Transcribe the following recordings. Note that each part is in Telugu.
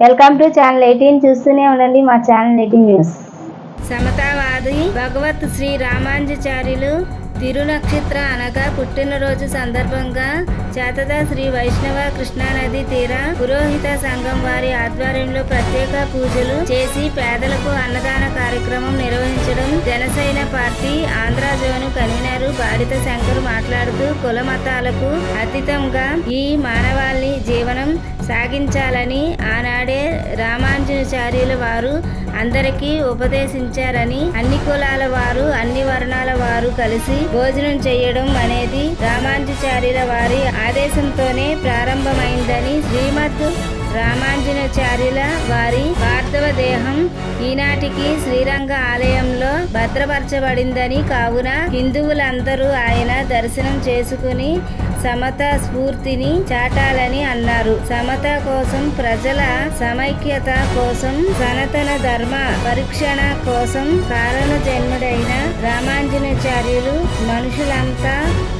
వెల్కమ్ టు ఛానల్ ఎయిటీన్ చూస్తూనే ఉండండి మా ఛానల్ ఎయిటీన్ న్యూస్. సమతావాది భగవత్ శ్రీ రామాంజాచార్యులు తిరునక్షత్ర అనగా పుట్టినరోజు సందర్భంగా చేతద శ్రీ వైష్ణవ కృష్ణానది తీర పురోహిత సంఘం వారి ఆధ్వర్యంలో ప్రత్యేక పూజలు చేసి పేదలకు అన్నదాన కార్యక్రమం నిర్వహించడం Janasena party Andhra zone convener Badita Shankar మాట్లాడుతూ కుల మతాలకు అతీతంగా ఈ మానవాళి జీవనం సాగించాలని ఆనాడే రామాంజనాచార్యుల వారు అందరికీ ఉపదేశించారని అన్ని కులాల వారు అన్ని వర్ణాల వారు కలిసి భోజనం చేయడం అనేది రామాంజాచార్యుల వారి ఆదేశంతోనే ప్రారంభమైందని శ్రీమద్ రామాంజనాచార్యుల వారి పార్థవ దేహం ఈనాటికి శ్రీరంగ ఆలయంలో భద్రపరచబడిందని కావున హిందువులందరూ ఆయన దర్శనం చేసుకుని సమత స్ఫూర్తిని చాటాలని అన్నారు. సమత కోసం ప్రజల సమైక్యత కోసం సనాతన ధర్మ పరీక్షణ కోసం కారణ జన్ముడైన రామాంజనాచార్యులు మనుషులంతా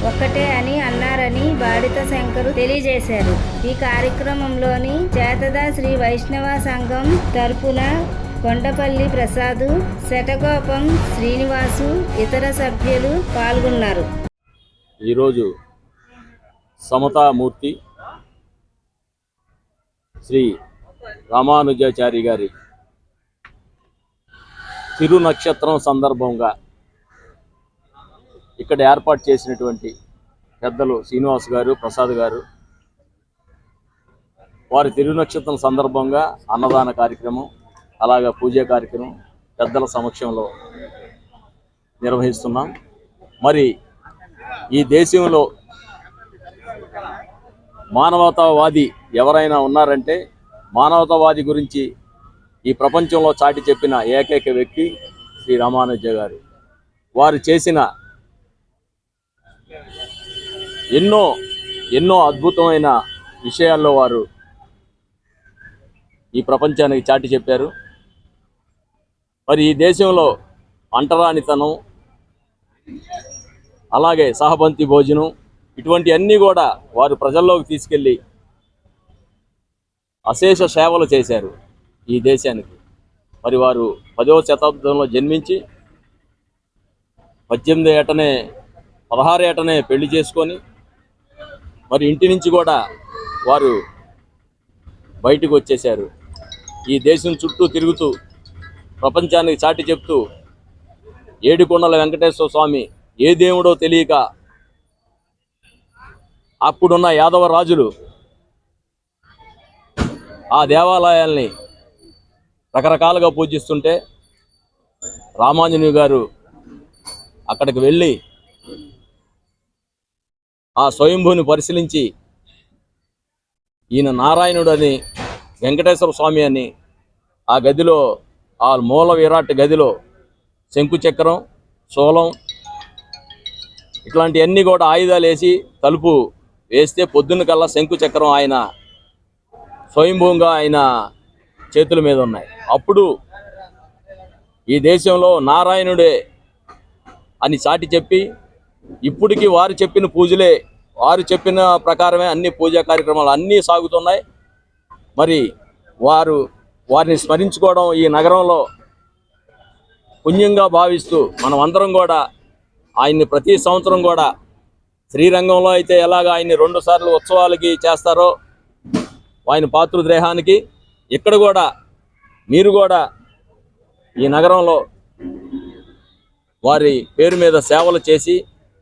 ఒక్కటే అని అన్నారని బాడిత శంకరు తెలియజేశారు. ఈ కార్యక్రమంలోని చేతదా శ్రీ వైష్ణవ సంఘం తరపున కొండపల్లి ప్రసాదు శటగోపం శ్రీనివాసు ఇతర సభ్యులు పాల్గొన్నారు. ఈరోజు సమతామూర్తి శ్రీ రామానుజాచారి గారి తిరు నక్షత్రం సందర్భంగా ఇక్కడ ఏర్పాటు చేసినటువంటి పెద్దలు శ్రీనివాస్ గారు ప్రసాద్ గారు వారి తిరు నక్షత్రం సందర్భంగా అన్నదాన కార్యక్రమం అలాగే పూజ కార్యక్రమం పెద్దల సమక్షంలో నిర్వహిస్తున్నాం. మరి ఈ దేశంలో మానవతావాది ఎవరైనా ఉన్నారంటే మానవతావాది గురించి ఈ ప్రపంచంలో చాటి చెప్పిన ఏకైక వ్యక్తి శ్రీ రామానుజ గారు. వారు చేసిన ఎన్నో ఎన్నో అద్భుతమైన విషయాల్లో వారు ఈ ప్రపంచానికి చాటి చెప్పారు. మరి ఈ దేశంలో అంటరానితనం అలాగే సహబంతి భోజనం ఇటువంటి అన్నీ కూడా వారు ప్రజల్లోకి తీసుకెళ్ళి అశేష సేవలు చేశారు ఈ దేశానికి. మరి వారు పదవ శతాబ్దంలో జన్మించి పద్దెనిమిది ఏటనే పదహారు ఏటనే పెళ్ళి చేసుకొని మరి ఇంటి నుంచి కూడా వారు బయటకు వచ్చేశారు. ఈ దేశం చుట్టూ తిరుగుతూ ప్రపంచానికి చాటి చెప్తూ ఏడుకొండల వెంకటేశ్వర స్వామి ఏ దేవుడో తెలియక అప్పుడున్న యాదవ రాజులు ఆ దేవాలయాల్ని రకరకాలుగా పూజిస్తుంటే రామాంజనేయ గారు అక్కడికి వెళ్ళి ఆ స్వయంభూని పరిశీలించి ఈయన నారాయణుడు అని వెంకటేశ్వర స్వామి అని ఆ గదిలో ఆ మూల విరాట్ గదిలో శంకుచక్రం శూలం ఇట్లాంటివన్నీ కూడా ఆయుధాలు వేసి తలుపు వేస్తే పొద్దున్న కల్లా శంకు చక్రం ఆయన స్వయంభూంగా ఆయన చేతుల మీద ఉన్నాయి. అప్పుడు ఈ దేశంలో నారాయణుడే అని చాటి చెప్పి ఇప్పటికీ వారు చెప్పిన పూజలే వారు చెప్పిన ప్రకారమే అన్ని పూజా కార్యక్రమాలు అన్నీ సాగుతున్నాయి. మరి వారు వారిని స్మరించుకోవడం ఈ నగరంలో పుణ్యంగా భావిస్తూ మనం అందరం కూడా ఆయన్ని ప్రతి సంవత్సరం కూడా శ్రీరంగంలో అయితే ఎలాగ ఆయన్ని రెండు సార్లు ఉత్సవాలకి చేస్తారో ఆయన పాతృదేహానికి ఇక్కడ కూడా మీరు కూడా ఈ నగరంలో వారి పేరు మీద సేవలు చేసి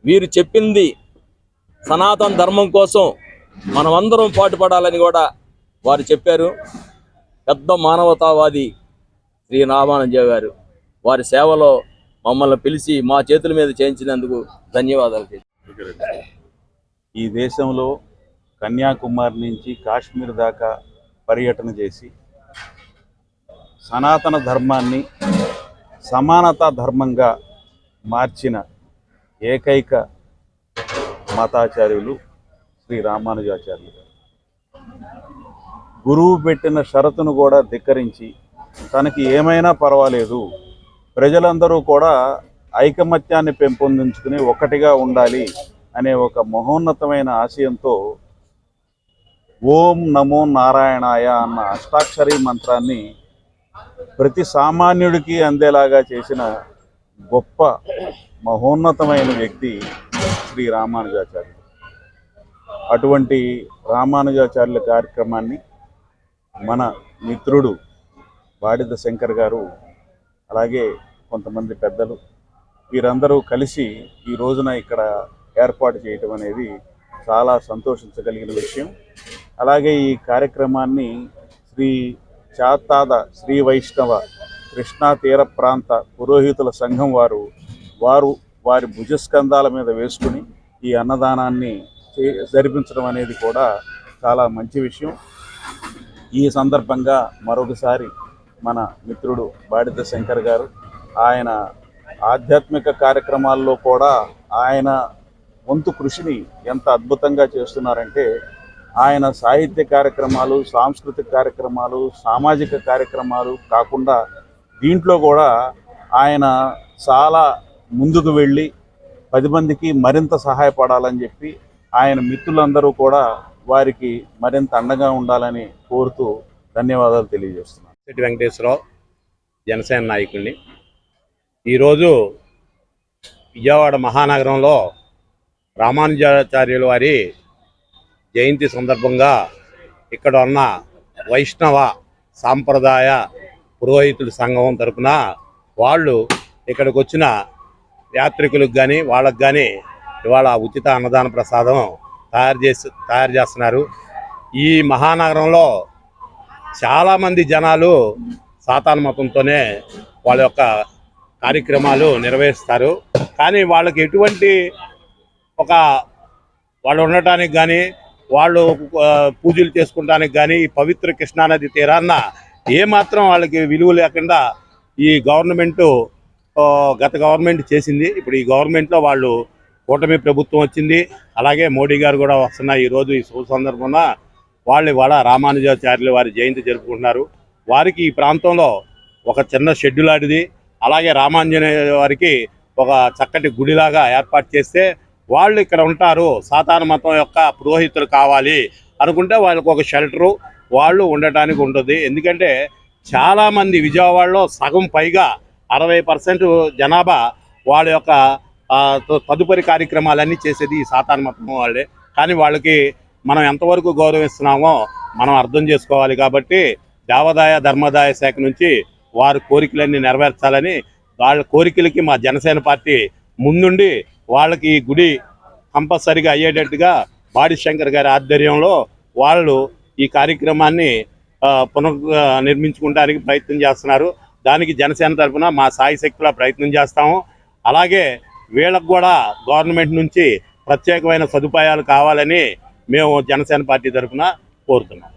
వీరు చెప్పింది సనాతన ధర్మం కోసం మనమందరం పాటుపడాలని కూడా వారు చెప్పారు. పెద్ద మానవతావాది శ్రీ రామానంజ గారు వారి సేవలో మమ్మల్ని పిలిచి మా చేతుల మీద చేయించినందుకు ధన్యవాదాలు. ఈ దేశంలో కన్యాకుమారి నుంచి కాశ్మీర్ దాకా పర్యటన చేసి సనాతన ధర్మాన్ని సమానతా ధర్మంగా మార్చిన ఏకైక మతాచార్యులు శ్రీ రామానుజాచార్యులు. గురువు పెట్టిన షరతును కూడా ధిక్కరించి తనకి ఏమైనా పర్వాలేదు. ప్రజలందరూ కూడా ఐకమత్యాన్ని పెంపొందించుకుని ఒక్కటిగా ఉండాలి అనే ఒక మహోన్నతమైన ఆశయంతో ఓం నమో నారాయణాయ అన్న అష్టాక్షరి మంత్రాన్ని ప్రతి సామాన్యుడికి అందేలాగా చేసిన గొప్ప మహోన్నతమైన వ్యక్తి శ్రీ రామానుజాచార్యులు అటువంటి రామానుజాచార్యుల కార్యక్రమాన్ని మన మిత్రుడు వాడిద శంకర్ గారు అలాగే కొంతమంది పెద్దలు వీరందరూ కలిసి ఈ రోజున ఇక్కడ ఏర్పాటు చేయటం అనేది చాలా సంతోషించగలిగిన విషయం. అలాగే ఈ కార్యక్రమాన్ని శ్రీ చాతాద శ్రీ వైష్ణవ కృష్ణా తీర ప్రాంత పురోహితుల సంఘం వారు వారు వారి భుజస్కంధాల మీద వేసుకుని ఈ అన్నదానాన్ని చే- జరిపించడం అనేది కూడా చాలా మంచి విషయం. ఈ సందర్భంగా మరొకసారి మన మిత్రుడు బాడిత శంకర్ గారు ఆయన ఆధ్యాత్మిక కార్యక్రమాల్లో కూడా ఆయన వంతు కృషిని ఎంత అద్భుతంగా చేస్తున్నారంటే ఆయన సాహిత్య కార్యక్రమాలు సాంస్కృతిక కార్యక్రమాలు సామాజిక కార్యక్రమాలు కాకుండా దీంట్లో కూడా ఆయన చాలా ముందుకు వెళ్ళి పది మందికి మరింత సహాయపడాలని చెప్పి ఆయన మిత్రులందరూ కూడా వారికి మరింత అండగా ఉండాలని కోరుతూ ధన్యవాదాలు తెలియజేస్తున్నాను. వెంకటేశ్వరరావు జనసేన నాయకుడిని. ఈరోజు విజయవాడ మహానగరంలో రామానుజాచార్యుల వారి జయంతి సందర్భంగా ఇక్కడ ఉన్న వైష్ణవ సాంప్రదాయ పురోహితుల సంఘం తరపున వాళ్ళు ఇక్కడికి వచ్చిన యాత్రికులకు కానీ వాళ్ళకు కానీ ఇవాళ ఉచిత అన్నదాన ప్రసాదం తయారు చేసి తయారు చేస్తున్నారు. ఈ మహానగరంలో చాలామంది జనాలు సాతాన్ మతంతోనే వాళ్ళ యొక్క కార్యక్రమాలు నిర్వహిస్తారు కానీ వాళ్ళకి ఎటువంటి ఒక వాళ్ళు ఉండటానికి కానీ వాళ్ళు పూజలు చేసుకుంటానికి కానీ ఈ పవిత్ర కృష్ణానది తీరాన్న ఏమాత్రం వాళ్ళకి విలువ లేకుండా ఈ గవర్నమెంటు గత గవర్నమెంట్ చేసింది. ఇప్పుడు ఈ గవర్నమెంట్లో వాళ్ళు కూటమి ప్రభుత్వం వచ్చింది. అలాగే మోడీ గారు కూడా వస్తున్న ఈరోజు ఈ శుభ సందర్భంగా వాళ్ళు వాళ్ళ రామానుజాచార్యులు వారి జయంతి జరుపుకుంటున్నారు. వారికి ఈ ప్రాంతంలో ఒక చిన్న షెడ్యూల్ లాంటిది. అలాగే రామాంజనేయ వారికి ఒక చక్కటి గుడిలాగా ఏర్పాటు చేస్తే వాళ్ళు ఇక్కడ ఉంటారు సాతాన మతం యొక్క పురోహితులు కావాలి అనుకుంటే వాళ్ళకు ఒక షెల్టరు వాళ్ళు ఉండటానికి ఉంటుంది. ఎందుకంటే చాలామంది విజయవాడలో సగం పైగా అరవై పర్సెంట్ జనాభా వాళ్ళ యొక్క తదుపరి కార్యక్రమాలన్నీ చేసేది ఈ సాతాన మతం వాళ్ళే. కానీ వాళ్ళకి మనం ఎంతవరకు గౌరవిస్తున్నామో మనం అర్థం చేసుకోవాలి కాబట్టి దేవాదాయ ధర్మాదాయ శాఖ నుంచి వారి కోరికలన్నీ నెరవేర్చాలని వాళ్ళ కోరికలకి మా జనసేన పార్టీ ముందుండి వాళ్ళకి ఈ గుడి కంపల్సరిగా అయ్యేటట్టుగా బాడిశంకర్ గారి ఆధ్వర్యంలో వాళ్ళు ఈ కార్యక్రమాన్ని పునర్ నిర్మించుకోవడానికి ప్రయత్నం చేస్తున్నారు. దానికి జనసేన తరఫున మా సాయి శక్తిలో ప్రయత్నం చేస్తాము. అలాగే వీళ్ళకు కూడా గవర్నమెంట్ నుంచి ప్రత్యేకమైన సదుపాయాలు కావాలని మేము జనసేన పార్టీ తరఫున కోరుతున్నాం.